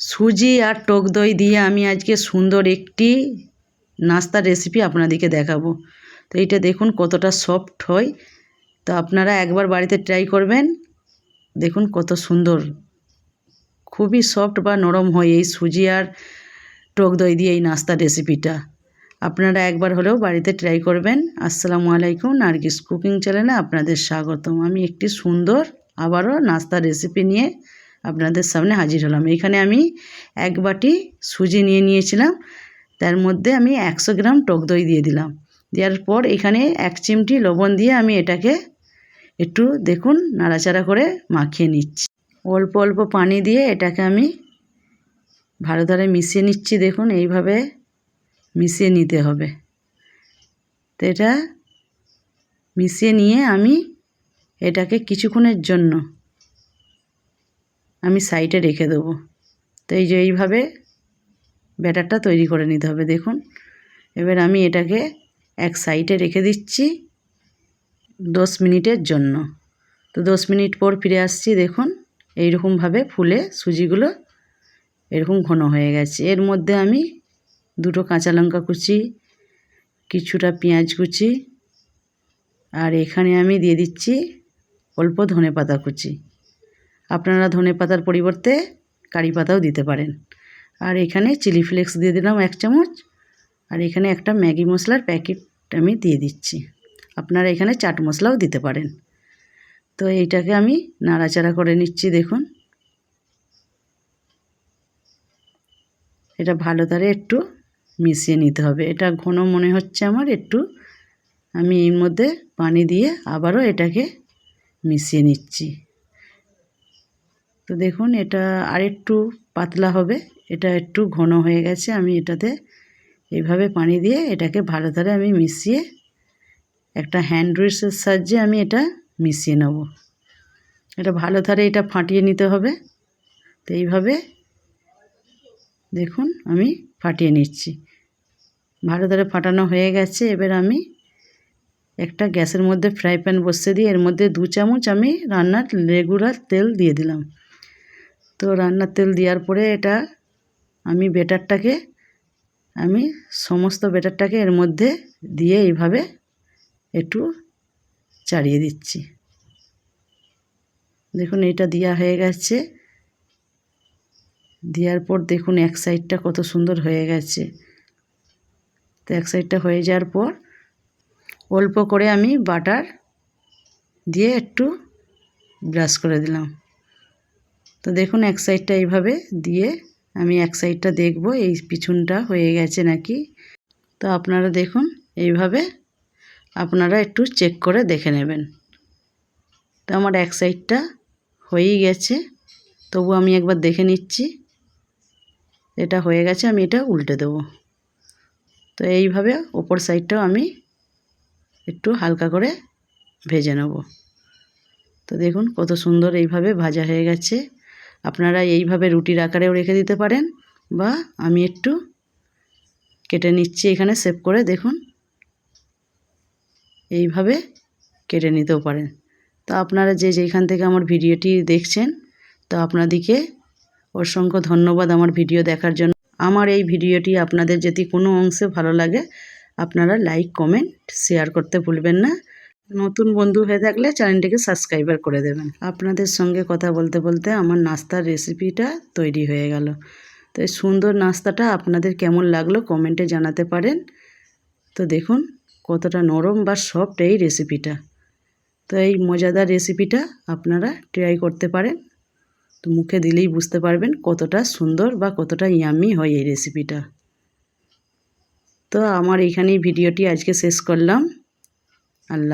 সুজি আর টক দই দিয়ে আমি আজকে সুন্দর একটি নাস্তার রেসিপি আপনাদেরকে দেখাবো। তো এটা দেখুন কতটা সফট হয়। তো আপনারা একবার বাড়িতে ট্রাই করবেন। দেখুন কত সুন্দর। খুবই সফট বা নরম হয় এই সুজি আর টক দই দিয়ে এই নাস্তার রেসিপিটা আপনারা একবার হলেও বাড়িতে ট্রাই করবেন। আসসালামু আলাইকুম। নার্গিস কুকিং চ্যানেলে আপনাদের স্বাগতম। আমি একটি সুন্দর আবারও নাস্তার রেসিপি নিয়ে আপনাদের সামনে হাজির হলাম। এখানে আমি এক বাটি সুজি নিয়ে নিয়েছিলাম। তার মধ্যে আমি একশো গ্রাম টক দই দিয়ে দিলাম। দেওয়ার পর এখানে এক চিমটি লবণ দিয়ে আমি এটাকে একটু দেখুন নাড়াচাড়া করে মাখিয়ে নিচ্ছি। অল্প অল্প পানি দিয়ে এটাকে আমি ভালো ধরে মিশিয়ে নিচ্ছি। দেখুন এইভাবে মিশিয়ে নিতে হবে। তো এটা মিশিয়ে নিয়ে আমি এটাকে কিছুক্ষণের জন্য আমি সাইডে রেখে দেবো। তো এই যে এইভাবে ব্যাটারটা তৈরি করে নিতে হবে, দেখুন। এবার আমি এটাকে এক সাইডে রেখে দিচ্ছি দশ মিনিটের জন্য। তো দশ মিনিট পর ফিরে আসছি, দেখুন, এইরকমভাবে ফুলে সুজিগুলো এরকম ঘন হয়ে গেছে। এর মধ্যে আমি দুটো কাঁচা লঙ্কা কুচি, কিছুটা পেঁয়াজ কুচি, আর এখানে আমি দিয়ে দিচ্ছি অল্প ধনে পাতা কুচি। আপনারা ধনে পাতার পরিবর্তে কারি পাতাও দিতে পারেন। আর এখানে চিলি ফ্লেক্স দিয়ে দিলাম এক চামচ। আর এখানে একটা ম্যাগি মশলার প্যাকেট আমি দিয়ে দিচ্ছি। আপনারা এখানে চাট মশলাও দিতে পারেন। তো এইটাকে আমি নাড়াচাড়া করে নিচ্ছি, দেখুন। এটা ভালো করে একটু মিশিয়ে নিতে হবে। এটা ঘন মনে হচ্ছে আমার, একটু আমি এর মধ্যে পানি দিয়ে আবারও এটাকে মিশিয়ে নিচ্ছি। তো দেখুন, এটা আরেকটু পাতলা হবে। এটা একটু ঘন হয়ে গেছে। আমি এটাতে এইভাবে পানি দিয়ে এটাকে ভালো করে আমি মিশিয়ে একটা হ্যান্ড রুইসের সাহায্যে আমি এটা মিশিয়ে নেব। এটা ভালো ধারে এটা ফাটিয়ে নিতে হবে। তো এইভাবে দেখুন, আমি ফাটিয়ে নিচ্ছি। ভালো ধরে ফাটানো হয়ে গেছে। এবার আমি একটা গ্যাসের মধ্যে ফ্রাই প্যান বসিয়ে দিয়ে এর মধ্যে দু চামচ আমি রান্নার রেগুলার তেল দিয়ে দিলাম। তো রান্নার তেল দেওয়ার পরে এটা আমি বেটারটাকে, আমি সমস্ত বেটারটাকে এর মধ্যে দিয়ে এইভাবে একটু চাড়িয়ে দিচ্ছি। দেখুন এটা দেওয়া হয়ে গেছে। দেওয়ার পর দেখুন এক সাইডটা কত সুন্দর হয়ে গেছে। তো এক সাইডটা হয়ে যাওয়ার পর অল্প করে আমি বাটার দিয়ে একটু ব্রাশ করে দিলাম। তো দেখুন, এক সাইডটা এইভাবে দিয়ে আমি এক সাইডটা দেখব, এই পিছনটা হয়ে গেছে নাকি। তো আপনারা দেখুন, এইভাবে আপনারা একটু চেক করে দেখে নেবেন। তো আমার এক সাইডটা হয়েই গেছে, তবু আমি একবার দেখে নিচ্ছি। এটা হয়ে গেছে, আমি এটা উল্টে দেবো। তো এইভাবে ওপর সাইডটাও আমি একটু হালকা করে ভেজে নেব। তো দেখুন, কত সুন্দর এইভাবে ভাজা হয়ে গেছে। আপনারা এইভাবে রুটির আকারেও রেখে দিতে পারেন বা আমি একটু কেটে নিচ্ছি এখানে সেভ করে দেখুন। এইভাবে কেটে নিতেও পারেন। তো আপনারা যে যেখান থেকে আমার ভিডিওটি দেখছেন, তো আপনাদেরকে অসংখ্য ধন্যবাদ আমার ভিডিও দেখার জন্য। আমার এই ভিডিওটি আপনাদের যদি কোনো অংশে ভালো লাগে, আপনারা লাইক, কমেন্ট, শেয়ার করতে ভুলবেন না। নতুন বন্ধু হয়ে থাকলে চ্যানেলটিকে সাবস্ক্রাইবার করে দেবেন। আপনাদের সঙ্গে কথা বলতে বলতে আমার নাস্তার রেসিপিটা তৈরি হয়ে গেল। তো এই সুন্দর নাস্তাটা আপনাদের কেমন লাগল কমেন্টে জানাতে পারেন। তো দেখুন কতটা নরম বা সফট এই রেসিপিটা। তো এই মজাদার রেসিপিটা আপনারা ট্রাই করতে পারেন। তো মুখে দিলেই বুঝতে পারবেন কতটা সুন্দর বা কতটা ইয়ামি হয় এই রেসিপিটা। তো আমার এইখানেই ভিডিওটি আজকে শেষ করলাম। আল্লাহ